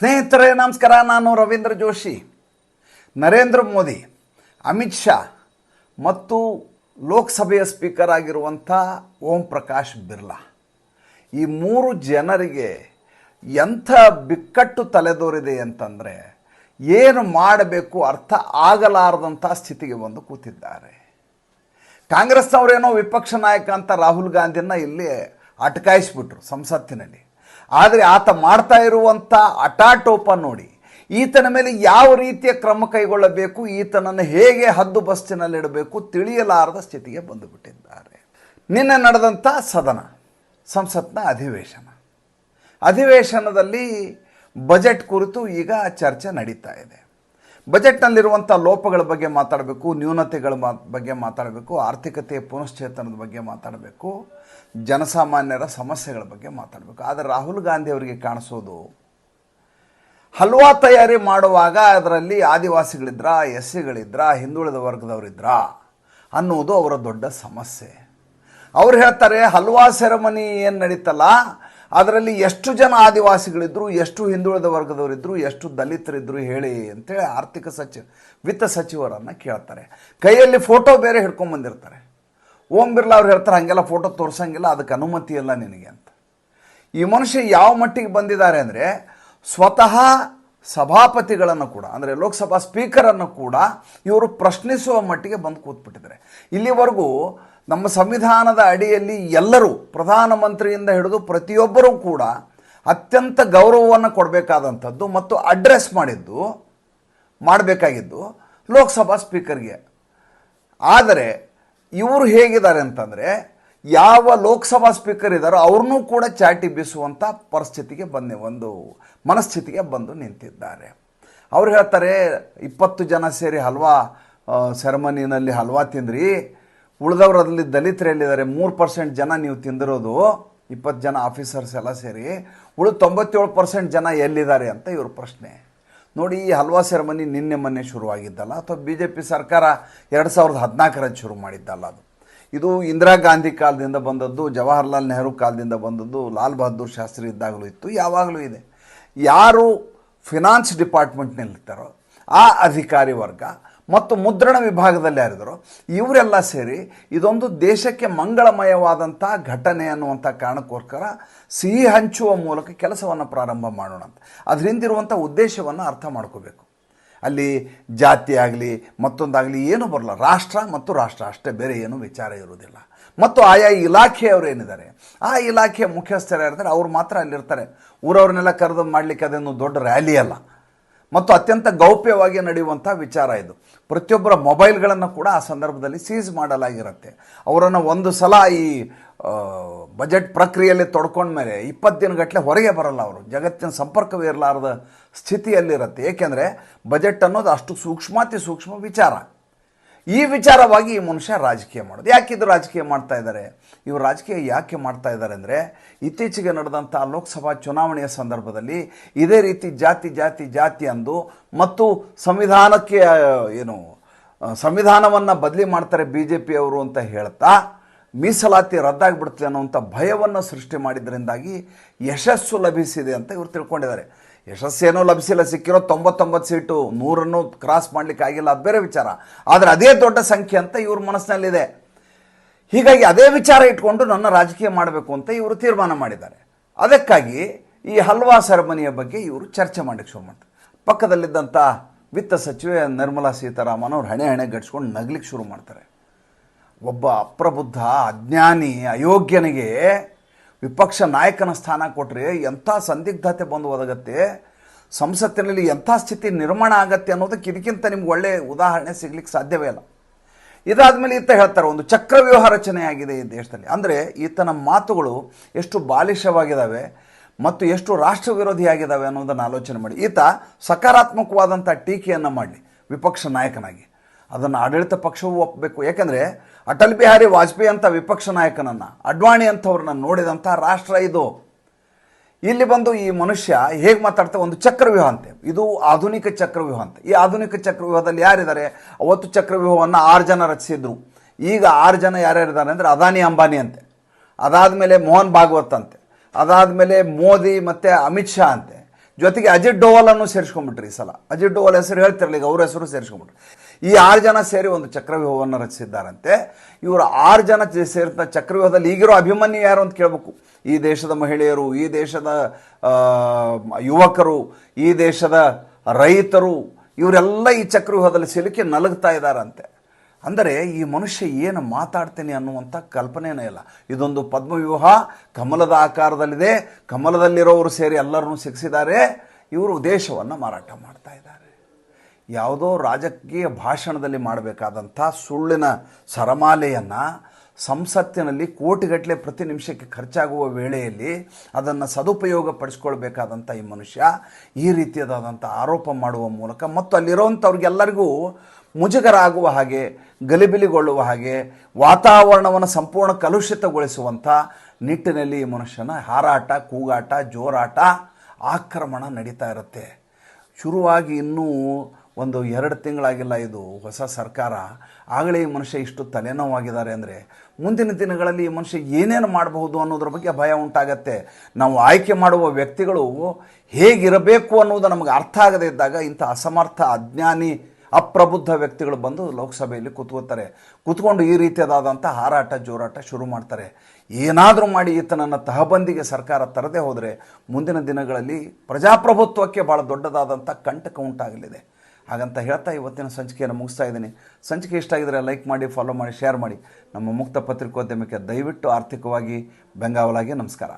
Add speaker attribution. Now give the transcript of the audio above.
Speaker 1: ಸ್ನೇಹಿತರೇ, ನಮಸ್ಕಾರ. ನಾನು ರವೀಂದ್ರ ಜೋಶಿ. ನರೇಂದ್ರ ಮೋದಿ, ಅಮಿತ್ ಶಾ ಮತ್ತು ಲೋಕಸಭೆಯ ಸ್ಪೀಕರ್ ಆಗಿರುವಂಥ ಓಂ ಪ್ರಕಾಶ್ ಬಿರ್ಲಾ. ಈ ಮೂರು ಜನರಿಗೆ ಎಂಥ ಬಿಕ್ಕಟ್ಟು ತಲೆದೋರಿದೆ ಅಂತಂದರೆ, ಏನು ಮಾಡಬೇಕು ಅರ್ಥ ಆಗಲಾರದಂಥ ಸ್ಥಿತಿಗೆ ಬಂದು ಕೂತಿದ್ದಾರೆ. ಕಾಂಗ್ರೆಸ್ನವರೇನೋ ವಿಪಕ್ಷ ನಾಯಕ ಅಂತ ರಾಹುಲ್ ಗಾಂಧಿನ ಇಲ್ಲಿ ಅಟಕಾಯಿಸ್ಬಿಟ್ರು ಸಂಸತ್ತಿನಲ್ಲಿ. ಆದರೆ ಆತ ಮಾಡ್ತಾ ಇರುವಂಥ ಅಟಾಟೋಪ ನೋಡಿ, ಈತನ ಮೇಲೆ ಯಾವ ರೀತಿಯ ಕ್ರಮ ಕೈಗೊಳ್ಳಬೇಕು, ಈತನನ್ನು ಹೇಗೆ ಹದ್ದು ಬಸ್ತಿನಲ್ಲಿಡಬೇಕು ತಿಳಿಯಲಾರದ ಸ್ಥಿತಿಗೆ ಬಂದುಬಿಟ್ಟಿದ್ದಾರೆ. ನಿನ್ನೆ ನಡೆದಂಥ ಸದನ, ಸಂಸತ್ನ ಅಧಿವೇಶನ. ಅಧಿವೇಶನದಲ್ಲಿ ಬಜೆಟ್ ಕುರಿತು ಈಗ ಚರ್ಚೆ ನಡೀತಾ ಇದೆ. ಬಜೆಟ್ನಲ್ಲಿರುವಂಥ ಲೋಪಗಳ ಬಗ್ಗೆ ಮಾತಾಡಬೇಕು, ನ್ಯೂನತೆಗಳ ಬಗ್ಗೆ ಮಾತಾಡಬೇಕು, ಆರ್ಥಿಕತೆಯ ಪುನಶ್ಚೇತನದ ಬಗ್ಗೆ ಮಾತಾಡಬೇಕು, ಜನಸಾಮಾನ್ಯರ ಸಮಸ್ಯೆಗಳ ಬಗ್ಗೆ ಮಾತಾಡಬೇಕು. ಆದರೆ ರಾಹುಲ್ ಗಾಂಧಿ ಅವರಿಗೆ ಕಾಣಿಸೋದು, ಹಲ್ವಾ ತಯಾರಿ ಮಾಡುವಾಗ ಅದರಲ್ಲಿ ಆದಿವಾಸಿಗಳಿದ್ರ ಎಸ್ ಸಿಗಳಿದ್ರ ಹಿಂದುಳಿದ ವರ್ಗದವರಿದ್ರ ಅನ್ನೋದು ಅವರ ದೊಡ್ಡ ಸಮಸ್ಯೆ. ಅವ್ರು ಹೇಳ್ತಾರೆ, ಹಲ್ವಾ ಸೆರೆಮನಿ ಏನು ನಡೀತಲ್ಲ ಅದರಲ್ಲಿ ಎಷ್ಟು ಜನ ಆದಿವಾಸಿಗಳಿದ್ರು, ಎಷ್ಟು ಹಿಂದುಳಿದ ವರ್ಗದವರಿದ್ರು, ಎಷ್ಟು ದಲಿತರಿದ್ರು ಹೇಳಿ ಅಂತೇಳಿ ಆರ್ಥಿಕ ಸಚಿವ, ವಿತ್ತ ಸಚಿವರನ್ನು ಕೇಳ್ತಾರೆ. ಕೈಯಲ್ಲಿ ಫೋಟೋ ಬೇರೆ ಹಿಡ್ಕೊಂಡು ಬಂದಿರ್ತಾರೆ. ಓಂ ಬಿರ್ಲಾ ಅವ್ರು ಹೇಳ್ತಾರೆ, ಹಾಗೆಲ್ಲ ಫೋಟೋ ತೋರಿಸಂಗಿಲ್ಲ, ಅದಕ್ಕೆ ಅನುಮತಿ ಇಲ್ಲ ನಿನಗೆ ಅಂತ. ಈ ಮನುಷ್ಯ ಯಾವ ಮಟ್ಟಿಗೆ ಬಂದಿದ್ದಾರೆ ಅಂದರೆ ಸ್ವತಃ ಸಭಾಪತಿಗಳನ್ನು ಕೂಡ, ಅಂದರೆ ಲೋಕಸಭಾ ಸ್ಪೀಕರನ್ನು ಕೂಡ ಇವರು ಪ್ರಶ್ನಿಸುವ ಮಟ್ಟಿಗೆ ಬಂದು ಕೂತ್ಬಿಟ್ಟಿದ್ದಾರೆ. ಇಲ್ಲಿವರೆಗೂ ನಮ್ಮ ಸಂವಿಧಾನದ ಅಡಿಯಲ್ಲಿ ಎಲ್ಲರೂ ಪ್ರಧಾನಮಂತ್ರಿಯಿಂದ ಹಿಡಿದು ಪ್ರತಿಯೊಬ್ಬರೂ ಕೂಡ ಅತ್ಯಂತ ಗೌರವವನ್ನು ಕೊಡಬೇಕಾದಂಥದ್ದು ಮತ್ತು ಅಡ್ರೆಸ್ ಮಾಡಿದ್ದು, ಮಾಡಬೇಕಾಗಿದ್ದು ಲೋಕಸಭಾ ಸ್ಪೀಕರ್ಗೆ. ಆದರೆ ಇವರು ಹೇಗಿದ್ದಾರೆ ಅಂತಂದರೆ ಯಾವ ಲೋಕಸಭಾ ಸ್ಪೀಕರ್ ಇದ್ದಾರೋ ಅವ್ರನ್ನೂ ಕೂಡ ಚಾಟಿ ಬೀಸುವಂಥ ಪರಿಸ್ಥಿತಿಗೆ ಬಂದೆ, ಒಂದು ಮನಸ್ಥಿತಿಗೆ ಬಂದು ನಿಂತಿದ್ದಾರೆ. ಅವ್ರು ಹೇಳ್ತಾರೆ, ಇಪ್ಪತ್ತು ಜನ ಸೇರಿ ಹಲ್ವಾ ಸೆರೆಮನಿನಲ್ಲಿ ಹಲ್ವಾ ತಿಂದ್ರಿ ಉಳಿದವರಲ್ಲಿ ದಲಿತರು ಎಲ್ಲಿದ್ದಾರೆ? ಮೂರು ಪರ್ಸೆಂಟ್ ಜನ ನೀವು ತಿಂದಿರೋದು, ಇಪ್ಪತ್ತು ಜನ ಆಫೀಸರ್ಸ್ ಎಲ್ಲ ಸೇರಿ, ಉಳಿದ ತೊಂಬತ್ತೇಳು ಪರ್ಸೆಂಟ್ ಜನ ಎಲ್ಲಿದ್ದಾರೆ ಅಂತ ಇವ್ರ ಪ್ರಶ್ನೆ. ನೋಡಿ, ಈ ಹಲ್ವಾ ಸೆರೆಮನಿ ನಿನ್ನೆ ಮೊನ್ನೆ ಶುರುವಾಗಿದ್ದಲ್ಲ, ಅಥವಾ ಬಿ ಜೆ ಪಿ ಸರ್ಕಾರ ಎರಡು ಸಾವಿರದ ಹದಿನಾಲ್ಕರಲ್ಲಿ ಶುರು ಮಾಡಿದ್ದಲ್ಲ ಅದು. ಇದು ಇಂದಿರಾ ಗಾಂಧಿ ಕಾಲದಿಂದ ಬಂದದ್ದು, ಜವಾಹರ್ಲಾಲ್ ನೆಹರು ಕಾಲದಿಂದ ಬಂದದ್ದು, ಲಾಲ್ ಬಹದ್ದೂರ್ ಶಾಸ್ತ್ರಿ ಇದ್ದಾಗಲೂ ಇತ್ತು, ಯಾವಾಗಲೂ ಇದೆ. ಯಾರು ಫಿನಾನ್ಸ್ ಡಿಪಾರ್ಟ್ಮೆಂಟ್ನಲ್ಲಿರ್ತಾರೋ, ಆ ಅಧಿಕಾರಿ ವರ್ಗ ಮತ್ತು ಮುದ್ರಣ ವಿಭಾಗದಲ್ಲಿ ಹರಿದರು ಇವರೆಲ್ಲ ಸೇರಿ ಇದೊಂದು ದೇಶಕ್ಕೆ ಮಂಗಳಮಯವಾದಂಥ ಘಟನೆ ಅನ್ನುವಂಥ ಕಾರಣಕ್ಕೋಸ್ಕರ ಸಿಹಿ ಹಂಚುವ ಮೂಲಕ ಕೆಲಸವನ್ನು ಪ್ರಾರಂಭ ಮಾಡೋಣ ಅಂತ. ಅದ್ರ ಹಿಂದಿರುವಂಥ ಉದ್ದೇಶವನ್ನು ಅರ್ಥ ಮಾಡ್ಕೋಬೇಕು. ಅಲ್ಲಿ ಜಾತಿ ಆಗಲಿ, ಮತ್ತೊಂದಾಗಲಿ ಏನೂ ಬರಲ್ಲ. ರಾಷ್ಟ್ರ ಮತ್ತು ರಾಷ್ಟ್ರ, ಅಷ್ಟೇ ಬೇರೆ ಏನೂ ವಿಚಾರ ಇರುವುದಿಲ್ಲ. ಮತ್ತು ಆಯಾ ಇಲಾಖೆಯವರು ಏನಿದ್ದಾರೆ? ಆ ಇಲಾಖೆಯ ಮುಖ್ಯಸ್ಥರು ಇರ್ತಾರೆ ಅವ್ರು ಮಾತ್ರ ಅಲ್ಲಿರ್ತಾರೆ. ಊರವ್ರನ್ನೆಲ್ಲ ಕರೆದು ಮಾಡಲಿಕ್ಕೆ ಅದೇನು ದೊಡ್ಡ ರ್ಯಾಲಿ ಅಲ್ಲ. ಮತ್ತು ಅತ್ಯಂತ ಗೌಪ್ಯವಾಗಿ ನಡೆಯುವಂಥ ವಿಚಾರ ಇದು. ಪ್ರತಿಯೊಬ್ಬರ ಮೊಬೈಲ್ಗಳನ್ನು ಕೂಡ ಆ ಸಂದರ್ಭದಲ್ಲಿ ಸೀಸ್ ಮಾಡಲಾಗಿರುತ್ತೆ. ಅವರನ್ನು ಒಂದು ಸಲ ಈ ಬಜೆಟ್ ಪ್ರಕ್ರಿಯೆಯಲ್ಲಿ ತೊಡ್ಕೊಂಡ್ಮೇಲೆ ಇಪ್ಪತ್ತು ದಿನಗಟ್ಟಲೆ ಹೊರಗೆ ಬರಲ್ಲ ಅವರು. ಜಗತ್ತಿನ ಸಂಪರ್ಕವೇ ಇರಲಾರದ ಸ್ಥಿತಿಯಲ್ಲಿರುತ್ತೆ. ಏಕೆಂದರೆ ಬಜೆಟ್ ಅನ್ನೋದು ಅಷ್ಟು ಸೂಕ್ಷ್ಮಾತಿ ಸೂಕ್ಷ್ಮ ವಿಚಾರ. ಈ ವಿಚಾರವಾಗಿ ಈ ಮನುಷ್ಯ ರಾಜಕೀಯ ಮಾಡೋದು. ಯಾಕೆ ಇದು ರಾಜಕೀಯ ಮಾಡ್ತಾ ಇದ್ದಾರೆ? ಇವರು ರಾಜಕೀಯ ಯಾಕೆ ಮಾಡ್ತಾ ಇದ್ದಾರೆ ಅಂದರೆ, ಇತ್ತೀಚೆಗೆ ನಡೆದಂಥ ಲೋಕಸಭಾ ಚುನಾವಣೆಯ ಸಂದರ್ಭದಲ್ಲಿ ಇದೇ ರೀತಿ ಜಾತಿ ಜಾತಿ ಜಾತಿ ಅಂದು ಮತ್ತು ಸಂವಿಧಾನಕ್ಕೆ ಏನು ಸಂವಿಧಾನವನ್ನು ಬದಲಿ ಮಾಡ್ತಾರೆ ಬಿ ಜೆ ಪಿಯವರು ಅಂತ ಹೇಳ್ತಾ ಮೀಸಲಾತಿ ರದ್ದಾಗಿಬಿಡ್ತದೆ ಅನ್ನುವಂಥ ಭಯವನ್ನು ಸೃಷ್ಟಿ ಮಾಡಿದ್ರಿಂದಾಗಿ ಯಶಸ್ಸು ಲಭಿಸಿದೆ ಅಂತ ಇವರು ತಿಳ್ಕೊಂಡಿದ್ದಾರೆ. ಯಶಸ್ಸೇನೋ ಲಭಿಸಿಲ್ಲ, ಸಿಕ್ಕಿರೋ ತೊಂಬತ್ತೊಂಬತ್ತು ಸೀಟು ನೂರನ್ನು ಕ್ರಾಸ್ ಮಾಡಲಿಕ್ಕೆ ಆಗಿಲ್ಲ, ಅದು ಬೇರೆ ವಿಚಾರ. ಆದರೆ ಅದೇ ದೊಡ್ಡ ಸಂಖ್ಯೆ ಅಂತ ಇವ್ರ ಮನಸ್ಸಿನಲ್ಲಿದೆ. ಹೀಗಾಗಿ ಅದೇ ವಿಚಾರ ಇಟ್ಕೊಂಡು ನನ್ನ ರಾಜಕೀಯ ಮಾಡಬೇಕು ಅಂತ ಇವರು ತೀರ್ಮಾನ ಮಾಡಿದ್ದಾರೆ. ಅದಕ್ಕಾಗಿ ಈ ಹಲ್ವಾ ಸೆರೆಮನಿಯ ಬಗ್ಗೆ ಇವರು ಚರ್ಚೆ ಮಾಡಲಿಕ್ಕೆ ಶುರು ಮಾಡ್ತಾರೆ. ಪಕ್ಕದಲ್ಲಿದ್ದಂಥ ವಿತ್ತ ಸಚಿವೆ ನಿರ್ಮಲಾ ಸೀತಾರಾಮನ್ ಅವ್ರು ಹಣೆ ಹಣೆ ಗಡ್ಸ್ಕೊಂಡು ನಗ್ಲಿಕ್ಕೆ ಶುರು ಮಾಡ್ತಾರೆ. ಒಬ್ಬ ಅಪ್ರಬುದ್ಧ, ಅಜ್ಞಾನಿ, ಅಯೋಗ್ಯನಿಗೆ ವಿಪಕ್ಷ ನಾಯಕನ ಸ್ಥಾನ ಕೊಟ್ಟರೆ ಎಂಥ ಸಂದಿಗ್ಧತೆ ಬಂದು ಒದಗತ್ತೆ? ಸಂಸತ್ತಿನಲ್ಲಿ ಎಂಥ ಸ್ಥಿತಿ ನಿರ್ಮಾಣ ಆಗತ್ತೆ ಅನ್ನೋದಕ್ಕೆ ಇದಕ್ಕಿಂತ ನಿಮ್ಗೆ ಒಳ್ಳೆಯ ಉದಾಹರಣೆ ಸಿಗ್ಲಿಕ್ಕೆ ಸಾಧ್ಯವೇ ಇಲ್ಲ. ಇದಾದ್ಮೇಲೆ ಈತ ಹೇಳ್ತಾರೆ, ಒಂದು ಚಕ್ರವ್ಯೂಹ ರಚನೆ ಆಗಿದೆ ಈ ದೇಶದಲ್ಲಿ. ಅಂದರೆ ಈತನ ಮಾತುಗಳು ಎಷ್ಟು ಬಾಲಿಷವಾಗಿದ್ದಾವೆ ಮತ್ತು ಎಷ್ಟು ರಾಷ್ಟ್ರ ವಿರೋಧಿಯಾಗಿದ್ದಾವೆ ಅನ್ನೋದನ್ನು ಆಲೋಚನೆ ಮಾಡಿ. ಈತ ಸಕಾರಾತ್ಮಕವಾದಂಥ ಟೀಕೆಯನ್ನು ಮಾಡಲಿ, ವಿಪಕ್ಷ ನಾಯಕನಾಗಿ. ಅದನ್ನು ಆಡಳಿತ ಪಕ್ಷವೂ ಒಪ್ಪಬೇಕು ಯಾಕಂದರೆ ಅಟಲ್ ಬಿಹಾರಿ ವಾಜಪೇಯಿ ಅಂತ ವಿಪಕ್ಷ ನಾಯಕನನ್ನು, ಅಡ್ವಾಣಿ ಅಂಥವ್ರನ್ನ ನೋಡಿದಂಥ ರಾಷ್ಟ್ರ ಇದು. ಇಲ್ಲಿ ಬಂದು ಈ ಮನುಷ್ಯ ಹೇಗೆ ಮಾತಾಡ್ತಾ, ಒಂದು ಚಕ್ರವ್ಯೂಹ ಅಂತೆ ಇದು ಆಧುನಿಕ ಚಕ್ರವ್ಯೂಹ ಅಂತ ಈ ಆಧುನಿಕ ಚಕ್ರವ್ಯೂಹದಲ್ಲಿ ಯಾರಿದ್ದಾರೆ? ಅವತ್ತು ಚಕ್ರವ್ಯೂಹವನ್ನು ಆರು ಜನ ರಚಿಸಿದ್ರು. ಈಗ ಆರು ಜನ ಯಾರ್ಯಾರಿದ್ದಾರೆ ಅಂದರೆ ಅದಾನಿ ಅಂಬಾನಿ ಅಂತೆ. ಅದಾದ ಮೇಲೆ ಮೋಹನ್ ಭಾಗವತ್ ಅಂತೆ. ಅದಾದ ಮೇಲೆ ಮೋದಿ ಮತ್ತು ಅಮಿತ್ ಶಾ ಅಂತೆ. ಜೊತೆಗೆ ಅಜಿತ್ ಡೋವಲನ್ನು ಸೇರಿಸ್ಕೊಂಡ್ಬಿಟ್ರಿ ಈ ಸಲ. ಅಜಿತ್ ಡೋವಲ್ ಹೆಸರು ಹೇಳ್ತಿರಲಿ ಈಗ ಅವ್ರ ಹೆಸರು ಸೇರಿಸ್ಕೊಂಡ್ಬಿಟ್ರು. ಈ ಆರು ಜನ ಸೇರಿ ಒಂದು ಚಕ್ರವ್ಯೂಹವನ್ನು ರಚಿಸಿದ್ದಾರಂತೆ. ಇವರು ಆರು ಜನ ಸೇರಿದ ಚಕ್ರವ್ಯೂಹದಲ್ಲಿ ಈಗಿರೋ ಅಭಿಮನ್ಯು ಯಾರು ಅಂತ ಕೇಳಬೇಕು. ಈ ದೇಶದ ಮಹಿಳೆಯರು, ಈ ದೇಶದ ಯುವಕರು, ಈ ದೇಶದ ರೈತರು, ಇವರೆಲ್ಲ ಈ ಚಕ್ರವ್ಯೂಹದಲ್ಲಿ ಸಿಲುಕಿ ನಲಗ್ತಾ ಇದ್ದಾರಂತೆ. ಅಂದರೆ ಈ ಮನುಷ್ಯ ಏನು ಮಾತಾಡ್ತೇನೆ ಅನ್ನುವಂಥ ಕಲ್ಪನೆಯೇ ಇಲ್ಲ. ಇದೊಂದು ಪದ್ಮವ್ಯೂಹ, ಕಮಲದ ಆಕಾರದಲ್ಲಿದೆ. ಕಮಲದಲ್ಲಿರೋರು ಸೇರಿ ಎಲ್ಲರನ್ನೂ ಸಿಕ್ಕಿಸಿದ್ದಾರೆ ಇವರು ದೇಶವನ್ನು ಮಾರಾಟ ಮಾಡ್ತಾ ಇದ್ದಾರೆ. ಯಾವುದೋ ರಾಜಕೀಯ ಭಾಷಣದಲ್ಲಿ ಮಾಡಬೇಕಾದಂಥ ಸುಳ್ಳಿನ ಸರಮಾಲೆಯನ್ನು ಸಂಸತ್ತಿನಲ್ಲಿ ಕೋಟಿಗಟ್ಟಲೆ ಪ್ರತಿ ನಿಮಿಷಕ್ಕೆ ಖರ್ಚಾಗುವ ವೇಳೆಯಲ್ಲಿ ಅದನ್ನು ಸದುಪಯೋಗ ಪಡಿಸ್ಕೊಳ್ಬೇಕಾದಂಥ ಈ ಮನುಷ್ಯ ಈ ರೀತಿಯಾದಂಥ ಆರೋಪ ಮಾಡುವ ಮೂಲಕ ಮತ್ತು ಅಲ್ಲಿರೋವಂಥವ್ರಿಗೆಲ್ಲರಿಗೂ ಮುಜುಗರ ಆಗುವ ಹಾಗೆ, ಗಲಿಬಿಲಿಗೊಳ್ಳುವ ಹಾಗೆ, ವಾತಾವರಣವನ್ನು ಸಂಪೂರ್ಣ ಕಲುಷಿತಗೊಳಿಸುವಂಥ ನಿಟ್ಟಿನಲ್ಲಿ ಈ ಮನುಷ್ಯನ ಹಾರಾಟ, ಕೂಗಾಟ, ಜೋರಾಟ, ಆಕ್ರಮಣ ನಡೀತಾ ಇರುತ್ತೆ. ಶುರುವಾಗಿ ಇನ್ನೂ ಒಂದು ಎರಡು ತಿಂಗಳಾಗಿಲ್ಲ ಇದು ಹೊಸ ಸರ್ಕಾರ, ಆಗಲೇ ಈ ಮನುಷ್ಯ ಇಷ್ಟು ತಲೆನೋವಾಗಿದ್ದಾರೆ ಅಂದರೆ ಮುಂದಿನ ದಿನಗಳಲ್ಲಿ ಈ ಮನುಷ್ಯ ಏನೇನು ಮಾಡಬಹುದು ಅನ್ನೋದ್ರ ಬಗ್ಗೆ ಭಯ ಉಂಟಾಗತ್ತೆ. ನಾವು ಆಯ್ಕೆ ಮಾಡುವ ವ್ಯಕ್ತಿಗಳು ಹೇಗಿರಬೇಕು ಅನ್ನೋದು ನಮಗೆ ಅರ್ಥ ಆಗದೇ ಇದ್ದಾಗ ಇಂಥ ಅಸಮರ್ಥ, ಅಜ್ಞಾನಿ, ಅಪ್ರಬುದ್ಧ ವ್ಯಕ್ತಿಗಳು ಬಂದು ಲೋಕಸಭೆಯಲ್ಲಿ ಕೂತ್ಕೋತಾರೆ. ಕೂತ್ಕೊಂಡು ಈ ರೀತಿಯಾದಂಥ ಹಾರಾಟ, ಜೋರಾಟ ಶುರು ಮಾಡ್ತಾರೆ. ಏನಾದರೂ ಮಾಡಿ ಈತನನ್ನು ತಹಬಂದಿಗೆ ಸರ್ಕಾರ ತರದೇ ಹೋದರೆ ಮುಂದಿನ ದಿನಗಳಲ್ಲಿ ಪ್ರಜಾಪ್ರಭುತ್ವಕ್ಕೆ ಭಾಳ ದೊಡ್ಡದಾದಂಥ ಕಂಟಕ ಉಂಟಾಗಲಿದೆ. ಹಾಗಂತ ಹೇಳ್ತಾ ಇವತ್ತಿನ ಸಂಚಿಕೆಯನ್ನು ಮುಗಿಸ್ತಾ ಇದ್ದೀನಿ. ಸಂಚಿಕೆ ಇಷ್ಟ ಆಗಿದ್ರೆ ಲೈಕ್ ಮಾಡಿ ಫಾಲೋ ಮಾಡಿ ಶೇರ್ ಮಾಡಿ. ನಮ್ಮ ಮುಕ್ತ ಪತ್ರಿಕೋದ್ಯಮಕ್ಕೆ ದಯವಿಟ್ಟು ಆರ್ಥಿಕವಾಗಿ ಬೆಂಗಾವಲಾಗಿ ನಮಸ್ಕಾರ.